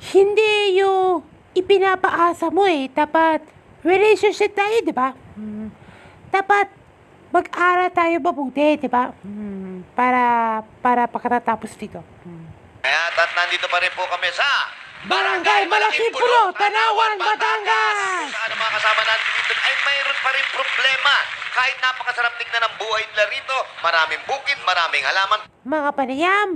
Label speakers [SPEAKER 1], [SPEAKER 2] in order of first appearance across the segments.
[SPEAKER 1] hindi yung ipinapaasa mo eh. Dapat relationship tayo, di ba? Hmm. Dapat mag-aral tayo mabuti, di ba? Hmm. Para, para pagkatapos dito. Hmm.
[SPEAKER 2] Kaya at nandito pa rin po kami sa
[SPEAKER 1] Barangay Malaking Pulo, Tanawan, Batangas!
[SPEAKER 2] Saan ang mga kasama natin dito ay mayroon pa rin problema. Kahit napakasarap tignan ng buhay nila rito, maraming bukid, maraming halaman.
[SPEAKER 1] Mga panayam,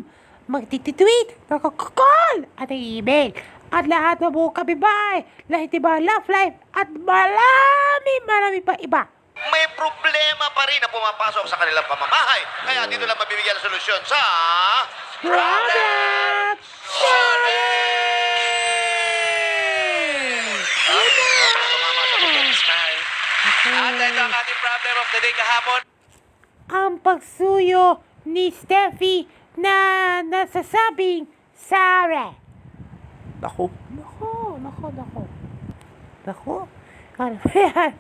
[SPEAKER 1] magtititweet, nakakakal, at email. At lahat na buong kabibay, lahat iba love life, at marami, marami pa iba.
[SPEAKER 2] May problema pa rin na pumapasok sa kanilang pamamahay. Kaya dito lang mabibigyan ng solusyon sa...
[SPEAKER 1] Problem
[SPEAKER 2] smile.
[SPEAKER 3] At ito ang ating problem of the day kahapon.
[SPEAKER 1] Ang pagsuyo ni Steffi na nasasabing Sara.
[SPEAKER 4] Nako.
[SPEAKER 1] Nako, nako, nako. Nako. Ano ba yan?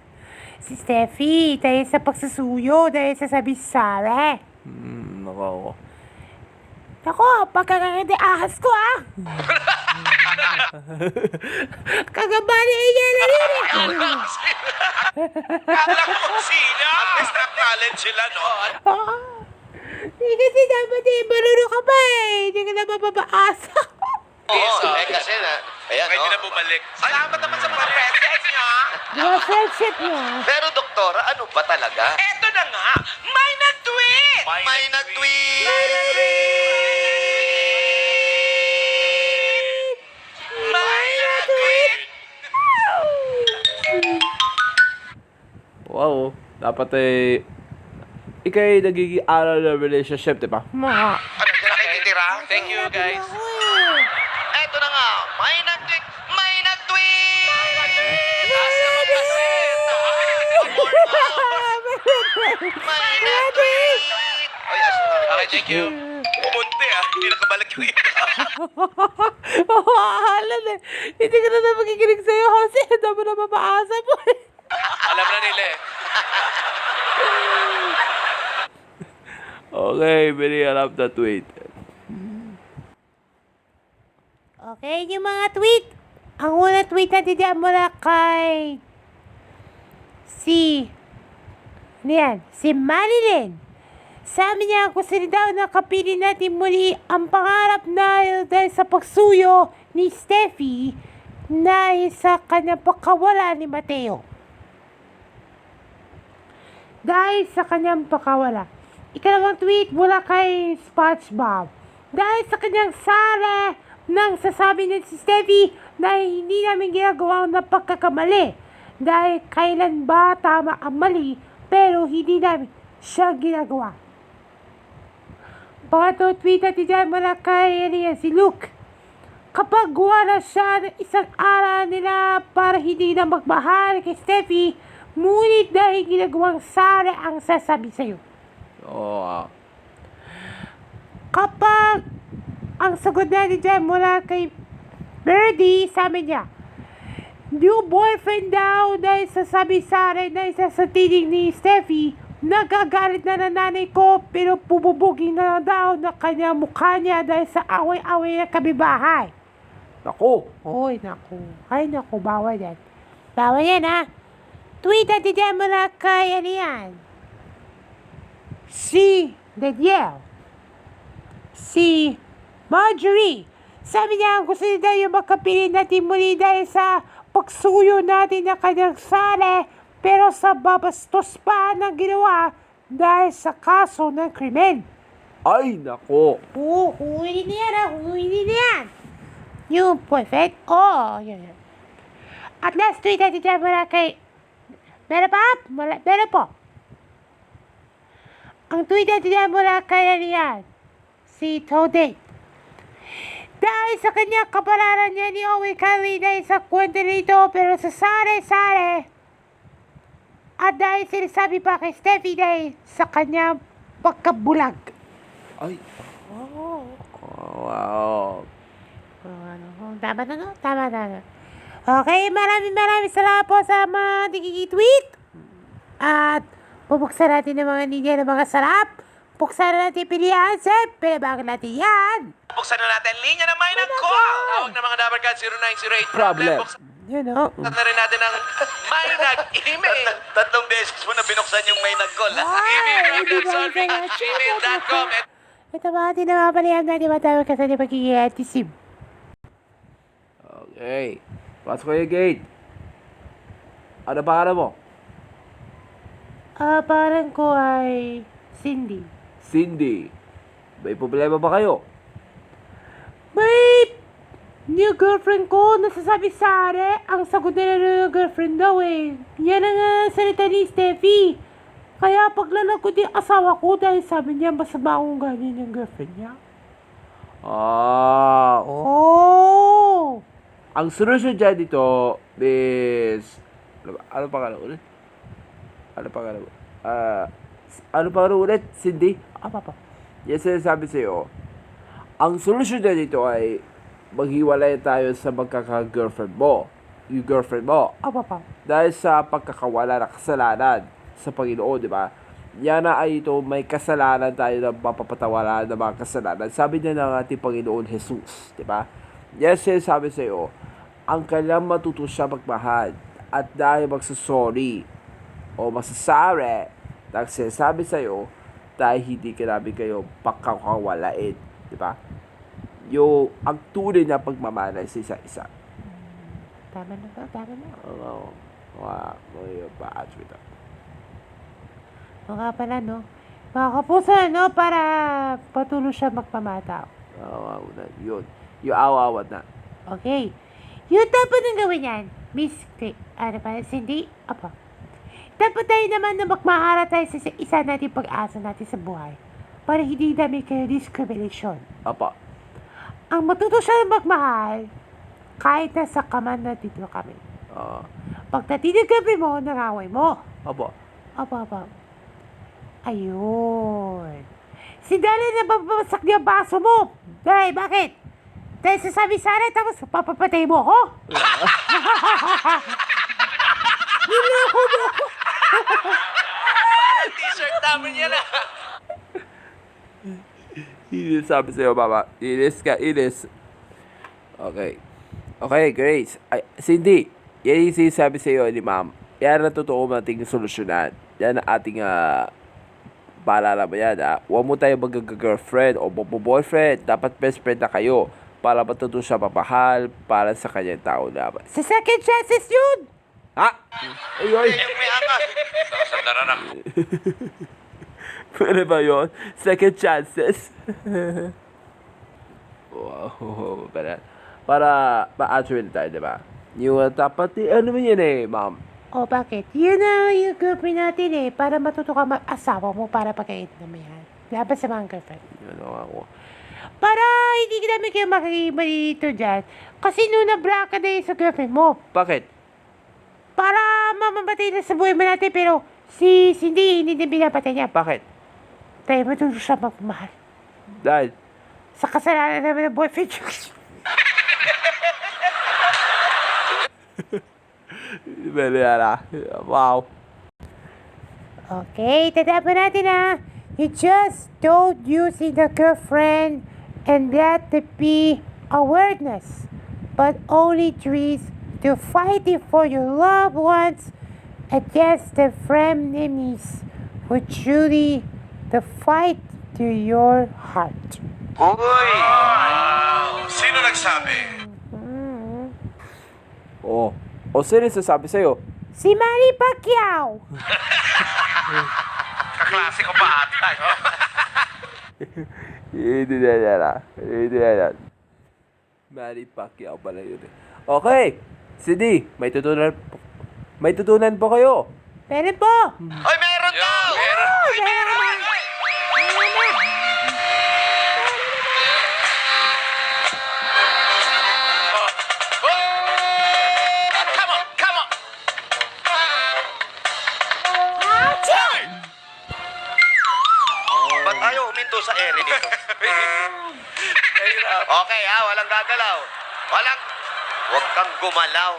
[SPEAKER 1] Si Steffi, dahil sa pagsusuyo, dahil sa sabi Sara.
[SPEAKER 4] Hmm, nako.
[SPEAKER 1] Nako, pagkakaganda ahas ko ah! Kagabali iya na rin eh!
[SPEAKER 3] Akala ko sino. At least acknowledge sila, no?
[SPEAKER 1] Oo. Hindi kasi dapat eh, marunong ka ba eh! Hindi ka na mapapaasa.
[SPEAKER 2] Oo, eh kasi na... Ayan,
[SPEAKER 3] Pwede na
[SPEAKER 2] no?
[SPEAKER 3] bumalik. Salamat naman sa preferences niya.
[SPEAKER 1] Mga friendship niya.
[SPEAKER 2] Pero doktora, ano ba talaga?
[SPEAKER 3] Eto na nga, may nag-tweet!
[SPEAKER 2] May nag-tweet!
[SPEAKER 3] May nag-tweet!
[SPEAKER 4] Wow. Dapat eh... Ikay nagiging aral ng relationship, di ba?
[SPEAKER 1] Mga.
[SPEAKER 2] Ano, sila nakikitira?
[SPEAKER 3] Thank you, guys.
[SPEAKER 1] Eh.
[SPEAKER 2] Eto na nga, may nag-tweet! May nag-tweet!
[SPEAKER 3] Taas naman kasi.
[SPEAKER 2] May nag-tweet! Ay, as
[SPEAKER 3] Okay, thank you. Pumunti ah, hindi nakabalik yung iba.
[SPEAKER 1] Mawahala na. Hindi ka na na magigilig sa'yo kasi ang dami na mapaasa mo eh.
[SPEAKER 3] Alam na nila eh.
[SPEAKER 4] Okay, up the tweet.
[SPEAKER 1] Okay, yung mga tweet. Ang una tweet natin dyan mula kay si ano yan? Si Marilyn. Sabi niya kung sino daw nakapili natin muli ang pangarap na dahil sa pagsuyo ni Steffi na sa kanyang pagkawala ni Mateo. Dahil sa kanyang pagkawala. Ikalawang tweet mula kay SpongeBob. Dahil sa kanyang sara nang sasabi niya si Steffi na hindi namin ginagawa na pagkakamali. Dahil kailan ba tama ang mali pero hindi namin siya ginagawa. Pangatlo tweet natin dyan mula kay yan, si Luke. Kapag gawa na siya ng isang araw nila para hindi na magmahal kay Steffi, ngunit dahil ginagawang Sara ang sasabi sa'yo.
[SPEAKER 4] Oo.
[SPEAKER 1] Kapag ang sagot natin dyan mula kay Birdie, sabi niya, New boyfriend daw dahil sa sabi Sara na isa sa tinig ni Steffi, nagagalit na ng nanay ko pero pububugin na daw na kanya mukha niya dahil sa away-away na kabibahay.
[SPEAKER 4] Nako.
[SPEAKER 1] Uy, naku. Ay, naku, bawal yan. Bawal yan, ha? Tweet dyan mula kay, ano yan? Si Danielle. Si Marjorie. Sabi niya, gusto niya daw yung makapili natin muli dahil sa pagsuyo natin ng kanyang sale, pero sa babastos pa ng ginawa dahil sa kaso ng krimen.
[SPEAKER 4] Ay, nako.
[SPEAKER 1] Oo, huli na yan, ha? Huli na yan. Yung perfect? Oh, yun, yun. At last tweet natin dyan mula kay... Meron pa? Meron po. Ang tweet natin dyan mula kay yan? Si Toadette. Dahil sa kanya kapalaran niya ni Owen dahil sa kwento nito pero sa sare-sare. At dahil sinasabi pa kay Steffi dahil sa kanya pagkabulag.
[SPEAKER 4] Ay.
[SPEAKER 1] Oh.
[SPEAKER 4] Oh, wow.
[SPEAKER 1] Oh, ano, oh, tama na no? Tama na. no? Okay, maraming maraming salamat po sa mga nagigitweet. At pupuksan natin ng mga linya ng mga sarap. Puksan na natin pilihan, sir. Pinabago natin yan.
[SPEAKER 3] Buksan na natin linya na may nag-call. Tawag ng mga Dabarkad 0908
[SPEAKER 4] Problem.
[SPEAKER 3] Buksan
[SPEAKER 1] Yun o.
[SPEAKER 3] na rin natin ang may nag-email.
[SPEAKER 2] Tatlong beses mo na binuksan yung may nag-call. ah.
[SPEAKER 3] Email
[SPEAKER 1] Ay, di ba. Ito mga tinamapalihan natin matawag ka sa di pagkikiyatisim.
[SPEAKER 4] Okay. Pasok kayo gate. Ano pangalan mo?
[SPEAKER 1] Ah, parang ko ay Cindy.
[SPEAKER 4] Cindy. May problema ba kayo?
[SPEAKER 1] May new girlfriend ko nasasabi sa are, ang sagot nila ng new girlfriend daw eh. Yan ang uh, salita ni Steffi. Kaya paglalag ko din asawa ko dahil sabi niya masama akong ganyan yung girlfriend niya.
[SPEAKER 4] Ah,
[SPEAKER 1] Oh!
[SPEAKER 4] ang solusyon dyan dito is... Ano, ano pangalan ulit? Ano? Ah, ano pangalan ulit? Cindy?
[SPEAKER 1] Apa pa?
[SPEAKER 4] Yan sinasabi sa'yo. Ang solusyon dyan dito ay maghiwalay tayo sa magkaka-girlfriend mo. Yung girlfriend mo.
[SPEAKER 1] Apa pa?
[SPEAKER 4] Dahil sa pagkakawala ng kasalanan sa Panginoon, di ba? Yan na ay ito, may kasalanan tayo na mapapatawalan ng mga kasalanan. Sabi niya ng ating Panginoon Jesus, di ba? Yes, sinasabi sa iyo, ang kanyang matuto siya magmahal at dahil magsasorry o masasari dahil sinasabi sa iyo dahil hindi namin kayo pakakawalain, di ba? Yung ang tunay na pagmamahal sa isa-isa.
[SPEAKER 1] Tama na ba? Tama na.
[SPEAKER 4] Oo. Mga, mga paats ito.
[SPEAKER 1] O nga pala, no? Mga kapuso, no? Para patuloy siya magpamataw.
[SPEAKER 4] Oo, una. Yun. Yung awawat na.
[SPEAKER 1] Okay. Yung dapat nang gawin yan, Miss Kay, ano pa, Cindy? Apa. Dapat tayo naman na magmahara tayo sa isa natin pag-asa natin sa buhay. Para hindi dami kayo discrimination.
[SPEAKER 4] Apa.
[SPEAKER 1] Ang matuto siya magmahal, kahit nasa kaman na dito kami.
[SPEAKER 4] Oo.
[SPEAKER 1] Pag natinig kami mo, nangaway mo.
[SPEAKER 4] Apa.
[SPEAKER 1] Apa, apa. Ayun. Si Dali na babasak niya ang baso mo. Dahil, bakit? Dahil sasabi sa akin, tapos papapatay mo ako? Niloko mo.
[SPEAKER 3] T-shirt namin yan ah.
[SPEAKER 4] Inis sabi sa'yo, mama. Inis ka, inis. Okay. Okay, Grace. Ay, Cindy, yan yung sinasabi sa'yo ni ma'am. Yan ang totoo nating solusyonan. Yan ang ating, ah, paalala mo yan, ah. Huwag mo tayo mag-girlfriend o boyfriend. Dapat best friend na kayo para matuto siya mapahal para sa kanyang tao naman.
[SPEAKER 1] Sa second chances yun.
[SPEAKER 4] Ha? Ay, ay.
[SPEAKER 3] Ako.
[SPEAKER 4] Pwede ba yun? Second chances? wow, para, para ma-actual tayo, di ba? Yung uh, dapat, eh, ano yan eh, ma'am?
[SPEAKER 1] O bakit? Yun na yung girlfriend natin eh. Para matuto ka mag-asawa mo para pagkait na mo yan. Laban sa mga girlfriend.
[SPEAKER 4] Yun ang ako.
[SPEAKER 1] Para hindi namin kayo makikima dito dyan. Kasi nung na-block ka na yun sa girlfriend mo.
[SPEAKER 4] Bakit?
[SPEAKER 1] Para mamamatay na sa buhay mo natin. Pero si Cindy, hindi din pinapatay niya.
[SPEAKER 4] Bakit?
[SPEAKER 1] Tayo matuto siya magmahal.
[SPEAKER 4] Dahil,
[SPEAKER 1] Sa kasalanan namin ng boyfriend niya.
[SPEAKER 4] Bele yara. Wow.
[SPEAKER 1] Okay, tatapan natin ah. You just don't use it a girlfriend and let it be awareness, but only trees to fighting for your loved ones against the frenemies who truly the fight to your heart.
[SPEAKER 2] Uy!
[SPEAKER 3] Sino nagsabi?
[SPEAKER 4] Oh. O sino sasabi sa'yo?
[SPEAKER 1] Si Manny Pacquiao!
[SPEAKER 3] Kaklase ko pa ata.
[SPEAKER 4] Hindi na yan ah. Hindi na yan. Manny Pacquiao pala yun eh. Okay. Cindy, may tutunan po. May tutunan po kayo.
[SPEAKER 1] Meron po!
[SPEAKER 2] Oy, meron daw!
[SPEAKER 3] meron.
[SPEAKER 1] Oh, meron!
[SPEAKER 3] Come on, come on.
[SPEAKER 2] Ba't ayaw huminto sa ere dito?
[SPEAKER 3] Mahirap.
[SPEAKER 2] Okay ha, walang gagalaw. Walang... Huwag kang gumalaw.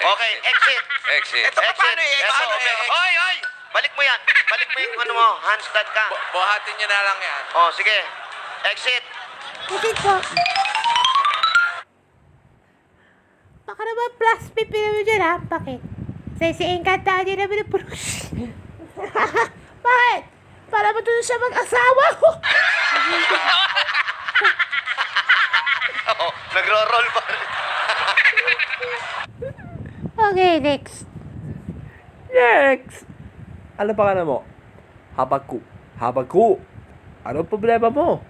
[SPEAKER 2] Okay, exit.
[SPEAKER 3] Exit. Ito
[SPEAKER 2] Exit.
[SPEAKER 3] paano eh? Paano eh?
[SPEAKER 2] Oy, oy! Balik mo yan. Balik mo yung ano mo, handstand ka.
[SPEAKER 3] Bu- Buhatin niyo na lang yan.
[SPEAKER 2] Oh, sige. Exit.
[SPEAKER 1] Exit po. last pipin mo dyan ha. Bakit? Kasi si Encantada din naman ng purush. Bakit? Para matulog siya mag-asawa ko.
[SPEAKER 2] Oo, nagro-roll pa rin.
[SPEAKER 1] Okay, next.
[SPEAKER 4] Next! Ano pa ka mo? Habaku. Habaku. Ano problema mo?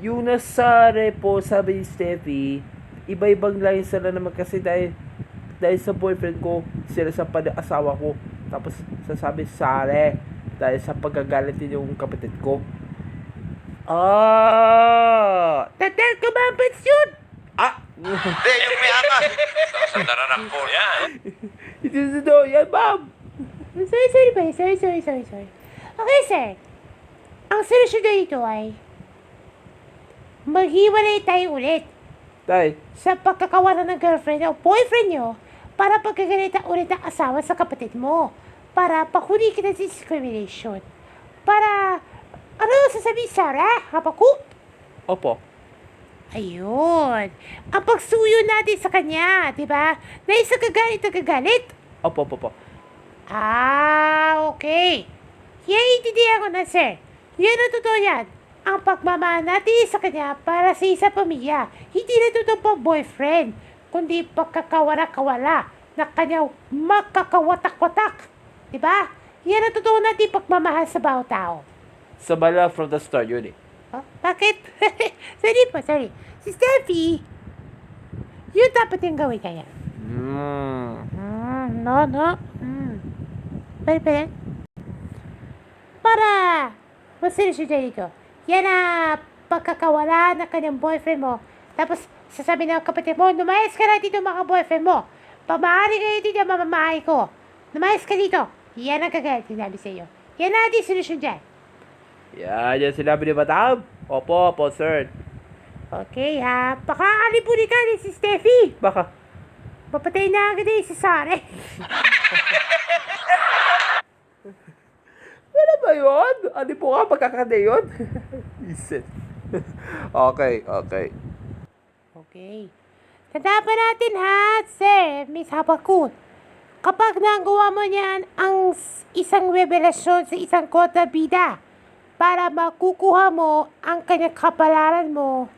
[SPEAKER 4] Yung nasa repo, sabi ni Steffi, iba-ibang line sila naman kasi dahil, dahil sa boyfriend ko, sila sa pag-asawa ko. Tapos sasabi sare dahil sa pagkagalit din yung kapatid ko. Ah!
[SPEAKER 1] Tatal ang pensyon?
[SPEAKER 4] Ah!
[SPEAKER 2] Hindi, yung may angas.
[SPEAKER 3] Sa dararak ko. Yan.
[SPEAKER 4] Na daw yan, ma'am!
[SPEAKER 1] Sorry, sorry ba? Sorry, sorry, sorry, sorry. Okay, sir. Ang solusyon dito ay maghiwalay tayo ulit
[SPEAKER 4] Dahil,
[SPEAKER 1] sa pagkakawalan ng girlfriend o boyfriend nyo para pagkagalita ulit ang asawa sa kapatid mo. Para pakuli kita sa discrimination. Para, ano sasabihin, Sarah? Hapaku?
[SPEAKER 4] opo.
[SPEAKER 1] Ayun. Ang pagsuyo natin sa kanya, di ba? Na isa kagalit na kagalit.
[SPEAKER 4] Opo, opo, opo.
[SPEAKER 1] Ah, okay. Yan intindihan ko na, sir. Yan ang totoo yan. Ang pagmamahal natin sa kanya para sa isang pamilya. Hindi na totoo pang boyfriend, kundi pagkakawala-kawala na kanyang makakawatak-watak. Diba? Yan ang totoo natin pagmamahal sa bawat tao.
[SPEAKER 4] Sa bala from the start yun eh.
[SPEAKER 1] Oh, bakit? sorry po, sorry. Si Steffi, yun dapat yung gawin kanya.
[SPEAKER 4] Hmm.
[SPEAKER 1] Mm, no, no. Mm. Pwede, pwede. Para masolusyon siya dito. Yan na pagkakawala ng kanyang boyfriend mo. Tapos, sasabi ng kapatid mo, lumayas ka na dito mga boyfriend mo. Pamahari kayo dito, mamamahay ko. Lumayas ka dito. Yan ang kagaya sinabi sa iyo. Yan na ating solusyon dyan.
[SPEAKER 4] Yan, yan sinabi ni Madam. Opo, opo, sir.
[SPEAKER 1] Okay ha. Pakakalipunin ka ni si Steffi.
[SPEAKER 4] Baka.
[SPEAKER 1] Papatay na agad eh si Sare.
[SPEAKER 4] Ano ba yun? Ano po nga pagkakade yun? Isit. okay, okay.
[SPEAKER 1] Okay. Tandaan pa natin ha, sir, Miss Habakut. Kapag nagawa mo niyan ang isang revelasyon sa isang kota bida para makukuha mo ang kanyang kapalaran mo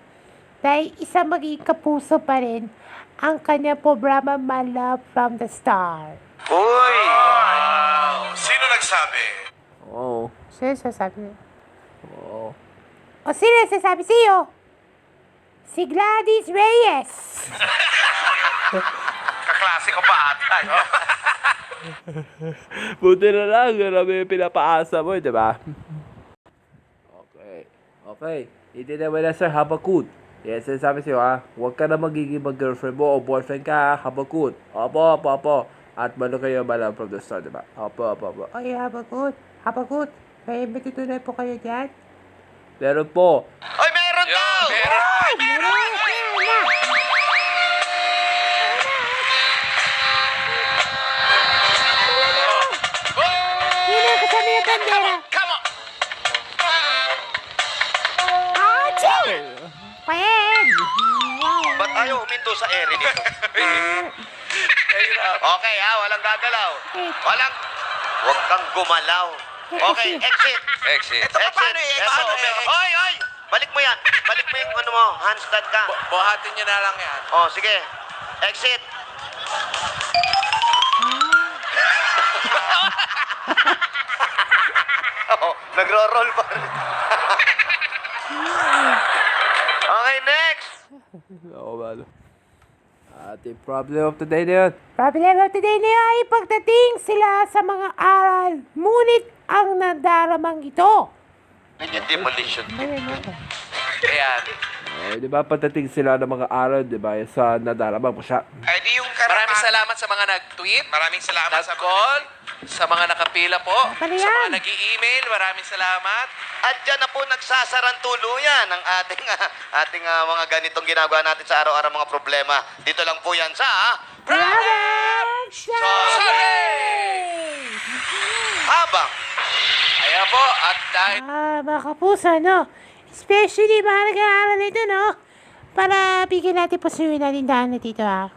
[SPEAKER 1] dahil isa magiging kapuso pa rin ang kanyang programa My Love from the Star.
[SPEAKER 2] Uy!
[SPEAKER 3] Sino nagsabi?
[SPEAKER 4] Oo.
[SPEAKER 1] Sino sasabi?
[SPEAKER 4] Oo.
[SPEAKER 1] O sino sasabi sa'yo? Si Gladys Reyes.
[SPEAKER 3] Kaklase ko pa ata. no?
[SPEAKER 4] Buti na lang, marami yung pinapaasa mo, di ba? Okay. Hindi naman na sir, Habakut. Yan, sinasabi sa'yo ha, huwag ka na magiging mag-girlfriend mo o boyfriend ka, Habakut. Opo, opo, opo. At malo kayo malam from the start, di ba? Opo, opo, opo.
[SPEAKER 1] Ay, habagot. Habagot. May matutunan po kayo dyan?
[SPEAKER 4] Meron po.
[SPEAKER 2] Oy, meron daw!
[SPEAKER 3] Meron.
[SPEAKER 1] Ay, meron
[SPEAKER 2] Ayaw huminto sa ere dito?
[SPEAKER 3] Hirap.
[SPEAKER 2] Okay ha, walang gagalaw. Walang... Huwag kang gumalaw. Okay, exit.
[SPEAKER 3] Exit. Ito
[SPEAKER 2] Exit.
[SPEAKER 3] paano eh? Paano eh?
[SPEAKER 2] Oy, oy! Balik mo yan. Balik mo yung ano mo, handstand ka.
[SPEAKER 3] Buhatin niyo na lang yan.
[SPEAKER 2] Oh, sige. Exit. oh, nagro-roll pa rin. okay, next.
[SPEAKER 4] Oo, malo. Ating problem of the day na yun.
[SPEAKER 1] Problem of today na ay pagdating sila sa mga aral. Ngunit ang nadaramang ito.
[SPEAKER 2] Yung demolition.
[SPEAKER 3] Ayan.
[SPEAKER 4] Eh, di ba pagdating sila ng mga araw, di ba, sa nadarama mo siya.
[SPEAKER 3] Ay, di yung Maraming salamat sa mga nag-tweet. Maraming salamat sa call sa mga nakapila po.
[SPEAKER 1] Ano
[SPEAKER 3] Sa
[SPEAKER 1] yan?
[SPEAKER 3] mga nag-i-email, maraming salamat.
[SPEAKER 2] At dyan na po nagsasarang tuluyan ang ating ah, ating ah, mga ganitong ginagawa natin sa araw-araw mga problema. Dito lang po yan sa ah,
[SPEAKER 1] Problem
[SPEAKER 3] Sorry!
[SPEAKER 2] habang
[SPEAKER 3] Ayan po, at dahil
[SPEAKER 1] Ah, mga kapuso, no? Especially mga nag-aaral nito, no? Para bigyan natin po suyo natin daan na dito, ha?